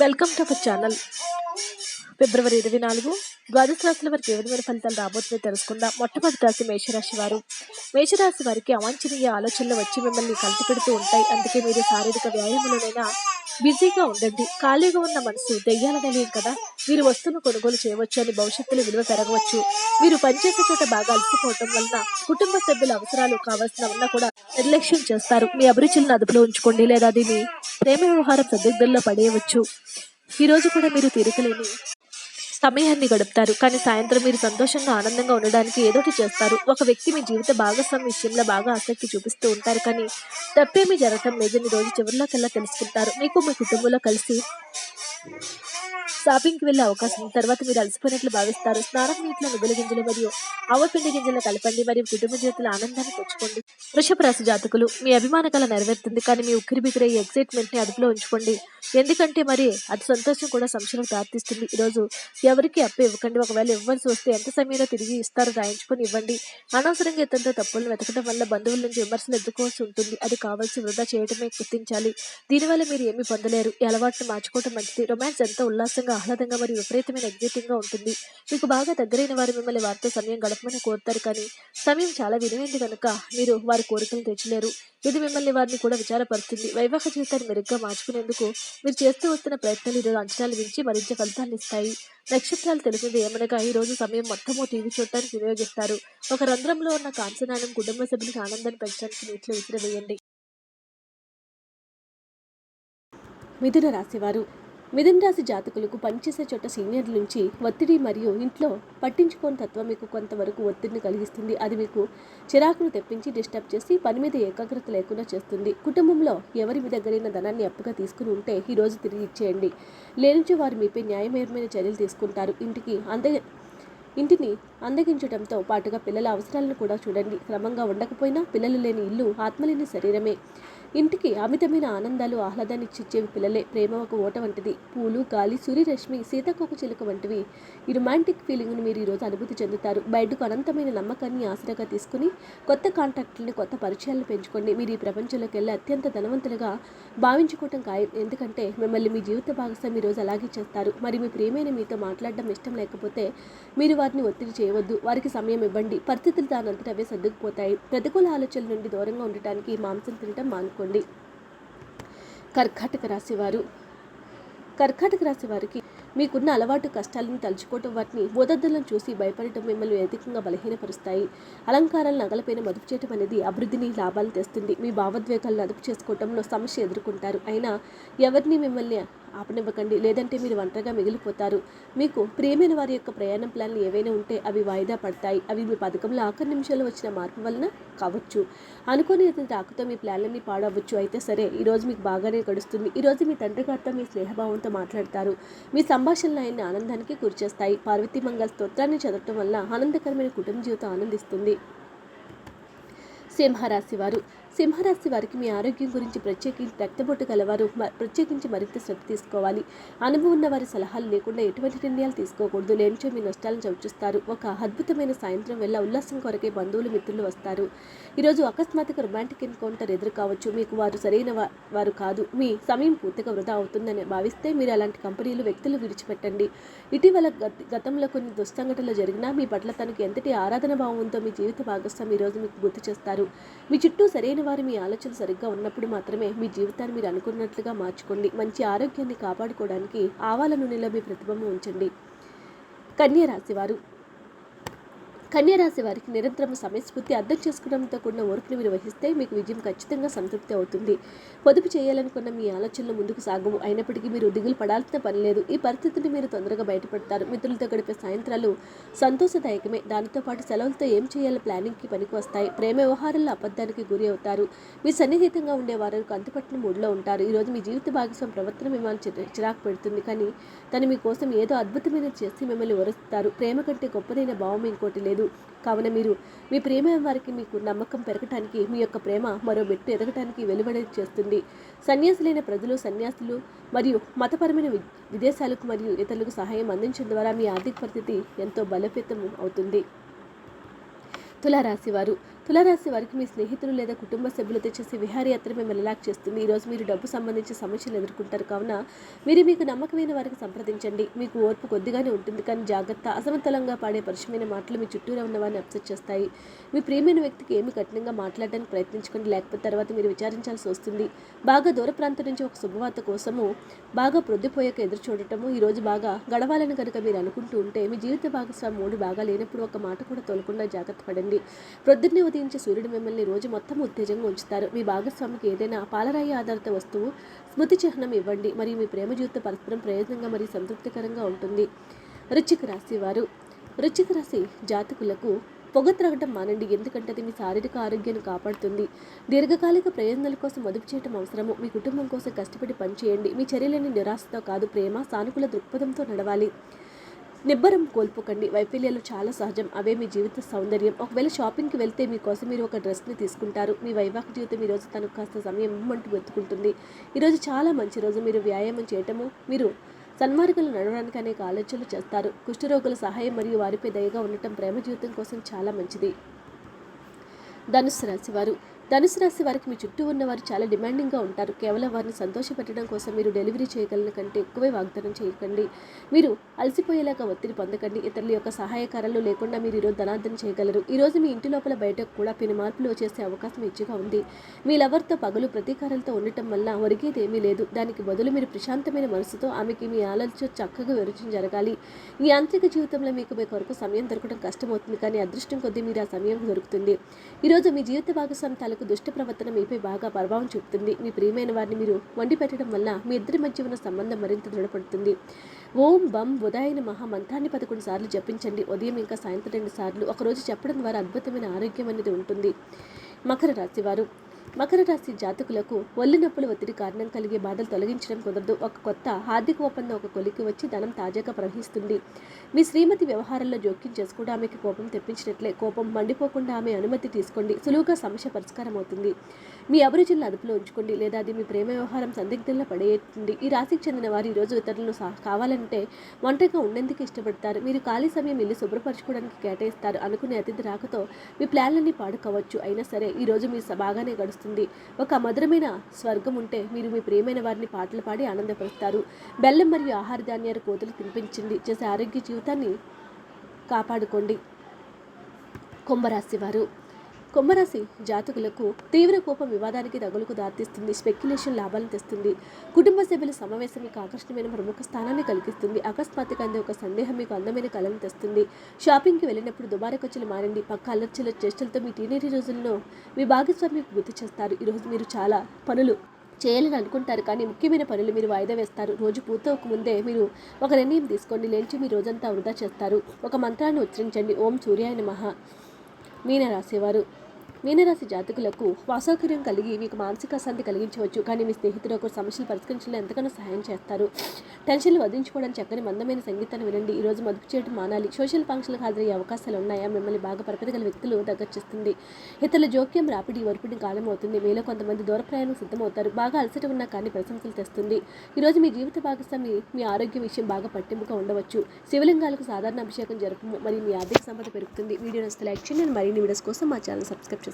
Welcome to our channel ఫిబ్రవరి ఇరవై నాలుగు ద్వాదశ రాశుల వారికి ఏ విధమైన ఫలితాలు రాబోతుందో తెలుసుకుందాం. మొట్టమొదటి రాశి మేషరాశి వారు. మేషరాశి వారికి అవాంఛనీయ ఆలోచనలు వచ్చి మిమ్మల్ని కలిసి పెడుతూ ఉంటాయి. అందుకే మీరు శారీరక వ్యాయామంలోనైనా బిజీగా ఉండండి. ఖాళీగా ఉన్న మనసు దెయ్యాల కదా? మీరు వస్తువును కొనుగోలు చేయవచ్చు అని భవిష్యత్తులో విలువ పెరగవచ్చు. మీరు పనిచేసే చోట బాగా అలసిపోవటం వలన కుటుంబ సభ్యుల అవసరాలు కావాల్సిన ఉన్నా కూడా నిర్లక్ష్యం చేస్తారు. మీ అభిరుచులను అదుపులో ఉంచుకోండి. లేదా దీన్ని ప్రేమ వ్యవహారం సందిగ్ధంలో పడేయవచ్చు. ఈరోజు కూడా మీరు తీరికలేని సమయాన్ని గడుపుతారు. కానీ సాయంత్రం మీరు సంతోషంగా ఆనందంగా ఉండడానికి ఏదోటి చేస్తారు. ఒక వ్యక్తి మీ జీవిత భాగస్వామి విషయంలో బాగా ఆసక్తి చూపిస్తూ ఉంటారు. కానీ తప్పేమీ జరగటం లేదని రోజు చివరిలోకెల్లా తెలుసుకుంటారు. మీకు మీ కుటుంబంలో కలిసి షాపింగ్కి వెళ్ళే అవకాశం తర్వాత మీరు అలసిపోయినట్లు భావిస్తారు. స్నానం నీటిలో నువ్వుల గింజలు మరియు ఆవపిండి గింజలు కలపండి మరియు కుటుంబ జీవితంలో ఆనందాన్ని తెచ్చుకోండి. వృషభ రాశి జాతకులు మీ అభిమాన కళ నెరవేరుతుంది కానీ మీ ఉక్కిరి బిక్కిరి ఎక్సైట్మెంట్ని అదుపులో ఉంచుకోండి. ఎందుకంటే మరి అది సంతోషం కూడా సంశయం ప్రార్థిస్తుంది ఈరోజు ఎవరికి అప్పు ఇవ్వకండి. ఒకవేళ ఇవ్వాల్సి వస్తే ఎంత సమయంలో తిరిగి ఇస్తారో రాయించుకొని ఇవ్వండి. అనవసరంగా ఇతరులతో తప్పులను వెతకడం వల్ల బంధువుల నుంచి విమర్శలు ఎదుర్కోవాల్సి ఉంటుంది. అది కావాల్సి వృధా చేయడమే గుర్తించాలి. దీనివల్ల మీరు ఏమీ పొందలేరు. ఈ అలవాటును మార్చుకోవడం మంచిది. రొమాన్స్ ఎంతో ఉల్లాసంగా ఆహ్లాదంగా మరియు విపరీతమైన ఎగ్జైటింగ్గా ఉంటుంది. మీకు బాగా దగ్గరైన వారు మిమ్మల్ని వారితో సమయం గడపమని కోరుతారు కానీ సమయం చాలా విలువైంది కనుక మీరు వారి కోరికలు తెచ్చలేరు ఇది మిమ్మల్ని వారిని కూడా విచారపరుస్తుంది. వైవాహిక జీవితాన్ని మెరుగ్గా మార్చుకునేందుకు మీరు చేస్తూ వస్తున్న ప్రయత్నాలు ఈరోజు అంచనాలు మించి మరింత ఫలితాలు ఇస్తాయి. నక్షత్రాలు తెలిసింది ఏమనగా ఈ రోజు సమయం మొత్తము టీవీ చూడటానికి వినియోగిస్తారు. ఒక రంధ్రంలో ఉన్న కాంచనానం కుటుంబ సభ్యులకు ఆనందాన్ని పెంచడానికి నీటిలో విసిరివేయండి. మిథున రాశివారు మిథున రాశి జాతకులకు పనిచేసే చోట సీనియర్ల నుంచి ఒత్తిడి మరియు ఇంట్లో పట్టించుకోని తత్వం మీకు కొంతవరకు ఒత్తిడిని కలిగిస్తుంది. అది మీకు చిరాకును తెప్పించి డిస్టర్బ్ చేసి పని మీద ఏకాగ్రత లేకుండా చేస్తుంది. కుటుంబంలో ఎవరి మీ దగ్గరైన ధనాన్ని అప్పుగా తీసుకుని ఉంటే ఈ రోజు తిరిగి ఇచ్చేయండి. లేనిచో వారు మీపై న్యాయమయమైన చర్యలు తీసుకుంటారు. ఇంటికి అంద ఇంటిని అందగించడంతో పాటుగా పిల్లల అవసరాలను కూడా చూడండి. క్రమంగా ఉండకపోయినా పిల్లలు లేని ఇల్లు ఆత్మలేని శరీరమే. ఇంటికి అమితమైన ఆనందాలు ఆహ్లాదాన్ని ఇచ్చేవి పిల్లలే ప్రేమ ఒక ఓట వంటిది. పూలు గాలి సూర్యరశ్మి సీతాకోక చిలుక వంటివి. ఈ రొమాంటిక్ ఫీలింగ్ను మీరు ఈరోజు అనుభూతి చెందుతారు. బయటకు అనంతమైన నమ్మకాన్ని ఆసరాగా తీసుకుని కొత్త కాంటాక్ట్లను కొత్త పరిచయాలను పెంచుకోండి. మీరు ఈ ప్రపంచంలోకి వెళ్ళి అత్యంత ధనవంతులుగా భావించుకోవటం ఖాయం. ఎందుకంటే మిమ్మల్ని మీ జీవిత భాగస్వామి ఈ రోజు అలాగే చేస్తారు. మరి మీ ప్రేమైన మీతో మాట్లాడడం ఇష్టం లేకపోతే మీరు వారిని ఒత్తిడి చేయవద్దు. వారికి సమయం ఇవ్వండి. పరిస్థితులు దానంతట అవే సర్దుకుపోతాయి. ప్రతికూల ఆలోచనల నుండి దూరంగా ఉండటానికి మాంసం తినటం మానుకోండి. కర్కాటక రాశివారు. కర్కాటక రాశి వారికి మీకున్న అలవాటు కష్టాలను తలుచుకోవటం వాటిని ఓదద్దలను చూసి భయపడటం మిమ్మల్ని అధికంగా బలహీనపరుస్తాయి. అలంకారాలను నగలపైన మదుపు చేయటం అనేది అభివృద్ధిని లాభాలు తెస్తుంది. మీ భావోద్వేగాలను అదుపు చేసుకోవటంలో సమస్య ఎదుర్కొంటారు. అయినా ఎవరిని మిమ్మల్ని ఆపనివ్వకండి. లేదంటే మీరు ఒంటరిగా మిగిలిపోతారు. మీకు ప్రియమైన వారి యొక్క ప్రయాణం ప్లాన్లు ఏవైనా ఉంటే అవి వాయిదా పడతాయి. అవి మీ పథకంలో ఆఖరి నిమిషంలో వచ్చిన మార్పు వలన కావచ్చు. అనుకోని అతని రాకతో మీ ప్లాన్లన్నీ పాడవచ్చు అయితే సరే ఈరోజు మీకు బాగానే గడుస్తుంది. ఈరోజు మీ తండ్రి గారితో మీ స్నేహభావంతో మాట్లాడతారు. మీ సంభాషణలు ఆయన్ని ఆనందానికి గురిచేస్తాయి. పార్వతీ మంగళ స్తోత్రాన్ని చదవటం వల్ల ఆనందకరమైన కుటుంబ జీవితం ఆనందిస్తుంది. సింహరాశి వారు సింహరాశి వారికి మీ ఆరోగ్యం గురించి ప్రత్యేకించి రక్తపోటు గలవారు మ- ప్రత్యేకించి మరింత శ్రద్ధ తీసుకోవాలి. అనుభవం ఉన్న వారి సలహాలు లేకుండా ఎటువంటి నిర్ణయాలు తీసుకోకూడదు. లేనిచో మీ నష్టాలను చవిచూస్తారు. ఒక అద్భుతమైన సాయంత్రం వల్ల ఉల్లాసం కొరకే బంధువులు మిత్రులు వస్తారు. ఈరోజు అకస్మాత్తుగా రొమాంటిక్ ఎన్కౌంటర్ ఎదురు కావచ్చు మీకు వారు సరైన వారు కాదు. మీ సమయం పూర్తిగా వృధా అవుతుందని భావిస్తే మీరు అలాంటి కంపెనీలు వ్యక్తులు విడిచిపెట్టండి. ఇటీవల గత- గతంలో కొన్ని దుస్సంఘటనలు జరిగినా మీ పట్ల తనకు ఎంతటి ఆరాధన భావం ఉందో మీ జీవిత భాగస్వామి ఈరోజు మీకు గుర్తు చేస్తారు. మీ చుట్టూ సరైన వారు మీ ఆలోచన సరిగ్గా ఉన్నప్పుడు మాత్రమే మీ జీవితాన్ని మీరు అనుకున్నట్లుగా మార్చుకోండి. మంచి ఆరోగ్యాన్ని కాపాడుకోవడానికి ఆవాల నూనెలో మీ ప్రతిబింబం ఉంచండి. కన్య రాశివారు కన్యరాశి వారికి నిరంతరం సమయస్ఫూర్తి అర్థం చేసుకోవడంతో కూడిన ఓర్పుని మీరు వహిస్తే మీకు విజయం ఖచ్చితంగా సంతృప్తి అవుతుంది. పొదుపు చేయాలనుకున్న మీ ఆలోచనలు ముందుకు సాగవు. అయినప్పటికీ మీరు దిగులు పడాల్సిన పని లేదు. ఈ పరిస్థితిని మీరు తొందరగా బయటపడతారు. మిత్రులతో గడిపే సాయంత్రాలు సంతోషదాయకమే. దానితో పాటు సెలవులతో ఏం చేయాలో ప్లానింగ్కి పనికి వస్తాయి. ప్రేమ వ్యవహారాల్లో అబద్ధానికి గురి అవుతారు. మీ సన్నిహితంగా ఉండే వారు అంతుపట్టిన మూడ్లో ఉంటారు. ఈరోజు మీ జీవిత భాగస్వామి ప్రవర్తన మిమ్మల్ని చిరాకు పెడుతుంది. కానీ తను మీకోసం ఏదో అద్భుతమైన చేసి మిమ్మల్ని వరుస్తారు. ప్రేమ కంటే గొప్పదైన భావం ఇంకోటి లేదు. కావున మీరు మీ ప్రేమ వారికి మీకు నమ్మకం పెరగటానికి మీ యొక్క ప్రేమ మరో మెట్టు ఎదగటానికి వెలువడి చేస్తుంది. సన్యాసులైన ప్రజలు సన్యాసులు మరియు మతపరమైన వి- విదేశాలకు మరియు ఇతరులకు సహాయం అందించడం ద్వారా మీ ఆర్థిక పరిస్థితి ఎంతో బలోపేతం అవుతుంది. తులారాశివారు తులారాశి వారికి మీ స్నేహితులు లేదా కుటుంబ సభ్యులతో చేసే విహారయాత్ర మిమ్మల్ని రిలాక్స్ చేస్తుంది. ఈరోజు మీరు డబ్బు సంబంధించిన సమస్యలు ఎదుర్కొంటారు కావున మీరు మీకు నమ్మకమైన వారికి సంప్రదించండి. మీకు ఓర్పు కొద్దిగానే ఉంటుంది కానీ జాగ్రత్త అసమతలంగా పాడే పరుషమైన మాటలు మీ చుట్టూరా ఉన్న వారిని అప్సెట్ చేస్తాయి. మీ ప్రియమైన వ్యక్తికి ఏమి కఠినంగా మాట్లాడడానికి ప్రయత్నించుకోండి. లేకపోతే తర్వాత మీరు విచారించాల్సి వస్తుంది. బాగా దూర ప్రాంతం నుంచి ఒక శుభవార్త కోసము బాగా ప్రొద్దుపోయాక ఎదురు చూడటము ఈరోజు బాగా గడవాలని కనుక మీరు అనుకుంటూ ఉంటే మీ జీవిత భాగస్వామి మూడు బాగా లేనప్పుడు ఒక మాట కూడా తోలకుండా జాగ్రత్త పడండి. ప్రొద్దున్నే ఉదయించే సూర్యుడు మిమ్మల్ని రోజు మొత్తం ఉత్తేజంగా ఉంచుతారు. మీ భాగస్వామికి ఏదైనా పాలరాయి ఆధారిత వస్తువు స్మృతి చిహ్నం ఇవ్వండి. మరియు మీ ప్రేమ జీవితం పరస్పరం ప్రయోజనంగా మరియు సంతృప్తికరంగా ఉంటుంది. రుచిక రాశి వారు. రుచిక రాశి జాతకులకు పొగ త్రాగటం మానండి. ఎందుకంటే అది మీ శారీరక ఆరోగ్యాన్ని కాపాడుతుంది. దీర్ఘకాలిక ప్రయోజనాల కోసం మదుపు చేయటం అవసరము. మీ కుటుంబం కోసం కష్టపడి పనిచేయండి మీ చర్యలని నిరాశతో కాదు ప్రేమ సానుకూల దృక్పథంతో నడవాలి. నిబ్బరం కోల్పోకండి. వైఫల్యాలు చాలా సహజం. అవే మీ జీవిత సౌందర్యం. ఒకవేళ షాపింగ్కి వెళ్తే మీకోసం మీరు ఒక డ్రెస్ని తీసుకుంటారు. మీ వైవాహిక జీవితం ఈరోజు తనకు కాస్త సమయం ఇమ్మంటూ వెతుకుంటుంది. ఈరోజు చాలా మంచి రోజు. మీరు వ్యాయామం చేయటము మీరు సన్మార్గులు నడవడానికి అనేక ఆలోచనలు చేస్తారు. కుష్ఠరోగుల సహాయం మరియు వారిపై దయగా ఉండటం ప్రేమ జీవితం కోసం చాలా మంచిది. ధనుసు రాశివారు ధనుసు రాశి వారికి మీ చుట్టూ ఉన్నవారు చాలా డిమాండింగ్గా ఉంటారు. కేవలం వారిని సంతోషపెట్టడం కోసం మీరు డెలివరీ చేయగలిగిన కంటే ఎక్కువే వాగ్దానం చేయకండి. మీరు అలసిపోయేలాగా ఒత్తిడి పొందకండి. ఇతరుల యొక్క సహాయకారాలు లేకుండా మీరు ఈరోజు ధనార్థం చేయగలరు. ఈరోజు మీ ఇంటి లోపల బయటకు కూడా పెను మార్పులు వచ్చేసే అవకాశం ఇచ్చిగా ఉంది. మీ లవర్తో పగలు ప్రతీకారాలతో ఉండటం వల్ల ఒరిగేది ఏమీ లేదు. దానికి బదులు మీరు ప్రశాంతమైన మనసుతో ఆమెకి మీ ఆలోచన చక్కగా వివరించడం జరగాలి. ఈ యాంత్రిక జీవితంలో మీకు మీ కొరకు సమయం దొరకడం కష్టమవుతుంది. కానీ అదృష్టం కొద్దీ మీరు ఆ సమయం దొరుకుతుంది. ఈరోజు మీ జీవిత భాగస్వామి తాలూకు దుష్ట ప్రవర్తన మీపై బాగా ప్రభావం చూపుతుంది. మీ ప్రియమైన వారిని మీరు వండి పెట్టడం వల్ల మీ ఇద్దరి మధ్య ఉన్న సంబంధం మరింత దృఢపడుతుంది. ఓం బం ఉదాయన మహామంత్రాన్ని పదకొండు సార్లు జపించండి. ఉదయం ఇంకా సాయంత్రం రెండు సార్లు. ఒకరోజు చెప్పడం ద్వారా అద్భుతమైన ఆరోగ్యం అనేది ఉంటుంది. మకర రాశి వారు మకర రాశి జాతకులకు ఒళ్ళు నొప్పుల ఒత్తిడి కారణం కలిగే బాధలు తొలగించడం కుదరదు. ఒక కొత్త ఆర్థిక ఒప్పందం ఒక కొలికి వచ్చి ధనం తాజాగా ప్రవహిస్తుంది. మీ శ్రీమతి వ్యవహారంలో జోక్యం చేసుకోవడం ఆమెకి కోపం తెప్పించినట్లే. కోపం మండిపోకుండా ఆమె అనుమతి తీసుకోండి. సులువుగా సమస్య పరిష్కారం అవుతుంది. మీ అభిరుచులను అదుపులో ఉంచుకోండి. లేదా అది మీ ప్రేమ వ్యవహారం సందిగ్ధంలో పడేస్తుంది ఈ రాశికి చెందిన వారు ఈరోజు ఇతరులను కావాలంటే ఒంటరిగా ఉండేందుకు ఇష్టపడతారు. మీరు ఖాళీ సమయం ఇల్లు శుభ్రపరచుకోవడానికి కేటాయిస్తారు. అనుకునే అతిథి రాకతో మీ ప్లాన్లన్నీ పాడుకోవచ్చు. అయినా సరే ఈరోజు మీరు బాగానే గడుస్తుంది ఒక మధురమైన స్వర్గం ఉంటే మీరు మీ ప్రియమైన వారిని పాటలు పాడి ఆనందపరుస్తారు. బెల్లం మరియు ఆహార ధాన్యాలు కోతలు తినిపించింది. చేసే ఆరోగ్య జీవితాన్ని కాపాడుకోండి. కుంభరాశి వారు. కుంభరాశి జాతకులకు తీవ్ర కోపం వివాదానికి తగులుకు దారితీస్తుంది. స్పెక్యులేషన్ లాభాలను తెస్తుంది. కుటుంబ సభ్యుల సమావేశం మీకు ఆకర్షణమైన ప్రముఖ స్థానాన్ని కలిగిస్తుంది. అకస్మాత్తుగా అందే ఒక సందేహం మీకు అందమైన కళను తెస్తుంది. షాపింగ్కి వెళ్ళినప్పుడు దుబారా ఖర్చులు మారండి. పక్క అలర్చల చేష్టలతో మీ టీనేజీ రోజుల్లో మీ భాగస్వామికి గుర్తు చేస్తారు. ఈరోజు మీరు చాలా పనులు చేయాలని అనుకుంటారు. కానీ ముఖ్యమైన పనులు మీరు వాయిదా వేస్తారు. రోజు పూర్తవకముందే మీరు ఒక నిర్ణయం తీసుకోండి. లేచి మీ రోజంతా వృధా చేస్తారు. ఒక మంత్రాన్ని ఉచ్చరించండి. ఓం సూర్యాయ నమః. మీనరాశివారు. మీనరాశి జాతకులకు అసౌకర్యం కలిగి మీకు మానసిక అశాంతి కలిగించవచ్చు. కానీ మీ స్నేహితులు ఒక సమస్యలు పరిష్కరించడంలో ఎంతగానో సహాయం చేస్తారు. టెన్షన్లు వదిలించుకోవడానికి చక్కని మందమైన సంగీతాన్ని వినండి. ఈ రోజు మదుపు చేయడం మానాలి. సోషల్ ఫంక్షన్లకు హాజరయ్యే అవకాశాలు ఉన్నాయా? మిమ్మల్ని బాగా పరిపెదగల వ్యక్తులు దగ్గర చేస్తుంది. ఇతరుల జోక్యం రాపిడి ఒరిపిడి కాలం అవుతుంది మీలో కొంతమంది దూర ప్రయాణం సిద్ధమవుతారు. బాగా అలసట ఉన్నా కానీ ప్రశంసలు తెస్తుంది. ఈరోజు మీ జీవిత భాగస్వామి మీ ఆరోగ్య విషయం బాగా పట్టింపుగా ఉండవచ్చు. శివలింగాలకు సాధారణ అభిషేకం జరపము. మరియు మీ ఆర్థిక సంపద పెరుగుతుంది. వీడియో నచ్చితే లైక్ చేయండి. మరిన్ని వీడియోస్ కోసం మా ఛానల్ సబ్స్క్రైబ్ చేసుకోండి.